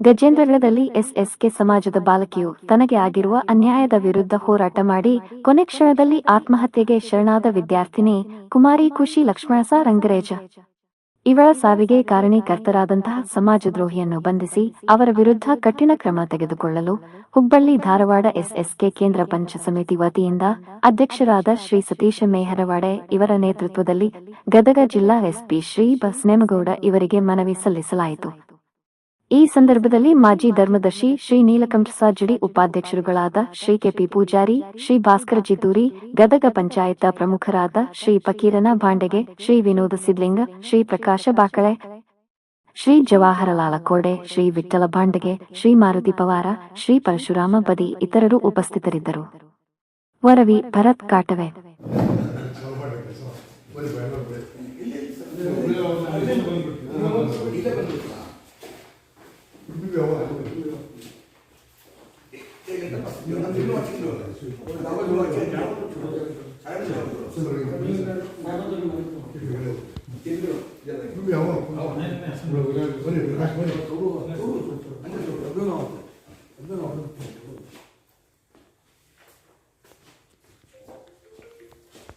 ಗಜೇಂದ್ರಗಢದಲ್ಲಿ SSK ಸಮಾಜದ ಬಾಲಕಿಯು ತನಗೆ ಆಗಿರುವ ಅನ್ಯಾಯದ ವಿರುದ್ಧ ಹೋರಾಟ ಮಾಡಿ, ಕೊನೆ ಕ್ಷಣದಲ್ಲಿ ಆತ್ಮಹತ್ಯೆಗೆ ಶರಣಾದ ವಿದ್ಯಾರ್ಥಿನಿ ಕುಮಾರಿ ಖುಷಿ ಲಕ್ಷ್ಮಣಸ ರಂಗರೇಜ. ಇವಳ ಸಾವಿಗೆ ಕಾರಣೀಕರ್ತರಾದಂತಹ ಸಮಾಜದ್ರೋಹಿಯನ್ನು ಬಂಧಿಸಿ, ಅವರ ವಿರುದ್ಧ ಕಠಿಣ ಕ್ರಮ ತೆಗೆದುಕೊಳ್ಳಲು ಹುಬ್ಬಳ್ಳಿ ಧಾರವಾಡ ಎಸ್ಎಸ್ಕೆ ಕೇಂದ್ರ ಪಂಚ ಸಮಿತಿ ವತಿಯಿಂದ ಅಧ್ಯಕ್ಷರಾದ ಶ್ರೀ ಸತೀಶ ಮೇಹರವಾಡೆ ಇವರ ನೇತೃತ್ವದಲ್ಲಿ ಗದಗ ಜಿಲ್ಲಾ ಎಸ್ಪಿ ಶ್ರೀ ಬಸ್ನೇಮಗೌಡ ಇವರಿಗೆ ಮನವಿ ಸಲ್ಲಿಸಲಾಯಿತು. ಈ ಸಂದರ್ಭದಲ್ಲಿ ಮಾಜಿ ಧರ್ಮದರ್ಶಿ ಶ್ರೀ ನೀಲಕಂಠ ಸಾಜಡಿ ಉಪಾಧ್ಯಕ್ಷರುಗಳಾದ ಶ್ರೀ ಕೆಪಿ ಪೂಜಾರಿ, ಶ್ರೀ ಭಾಸ್ಕರ ಜಿತೂರಿ ಗದಗ ಪಂಚಾಯತ ಪ್ರಮುಖರಾದ ಶ್ರೀ ಪಕೀರನ ಭಾಂಡೆಗೆ, ಶ್ರೀ ವಿನೋದ ಸಿದ್ಲಿಂಗ, ಶ್ರೀ ಪ್ರಕಾಶ ಬಾಕಳೆ, ಶ್ರೀ ಜವಾಹರಲಾಲ ಕೋಡೆ, ಶ್ರೀ ವಿಠ್ಠಲ ಭಾಂಡೆಗೆ, ಶ್ರೀ ಮಾರುತಿ ಪವಾರ, ಶ್ರೀ ಪರಶುರಾಮ ಬದಿ ಇತರರು ಉಪಸ್ಥಿತರಿದ್ದರು. ವರವಿ ಭರತ್ ಕಾಟವೆ.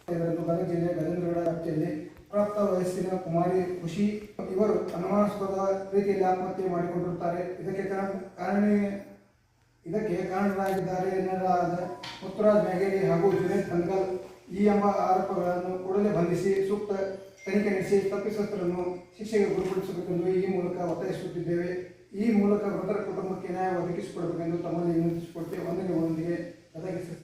ಇದನ್ನು ಗದಗ ಜಿಲ್ಲೆ ಗಜೇಂದ್ರಗಡ ವ್ಯಾಪ್ತಿಯಲ್ಲಿ ಪ್ರಾಪ್ತ ವಯಸ್ಸಿನ ಕುಮಾರಿ ಖುಷಿ ಇವರು ಅನುಮಾನಾಸ್ಪದ ರೀತಿಯಲ್ಲಿ ಆತ್ಮಹತ್ಯೆ ಮಾಡಿಕೊಂಡಿರುತ್ತಾರೆ. ಇದಕ್ಕೆ ಕಾರಣ ಇದಕ್ಕೆ ಕಾರಣರಾಗಿದ್ದಾರೆ ಎನ್ನಲಾದ ಮುತ್ತುರಾಜ್ ಮ್ಯಾಗೇರಿ ಹಾಗೂ ಜುನೇತ್ ಕನ್ಗಲ್ ಈ ಎಂಬ ಆರೋಪಗಳನ್ನು ಕೂಡಲೇ ಬಂಧಿಸಿ ಸೂಕ್ತ ತನಿಖೆ ನಡೆಸಿ ತಪ್ಪಿತಸ್ಥರನ್ನು ಶಿಕ್ಷೆಗೆ ಗುರಿಪಡಿಸಬೇಕೆಂದು ಈ ಮೂಲಕ ಒತ್ತಾಯಿಸುತ್ತಿದ್ದೇವೆ. ಈ ಮೂಲಕ ಮೃತರ ಕುಟುಂಬಕ್ಕೆ ನ್ಯಾಯ ಒದಗಿಸಿಕೊಡಬೇಕೆಂದು ತಮ್ಮಲ್ಲಿ ವಿನಂತಿಸಿಕೊಡ್ತೇವೆ ಒಂದಿಗೆ ಗದಗ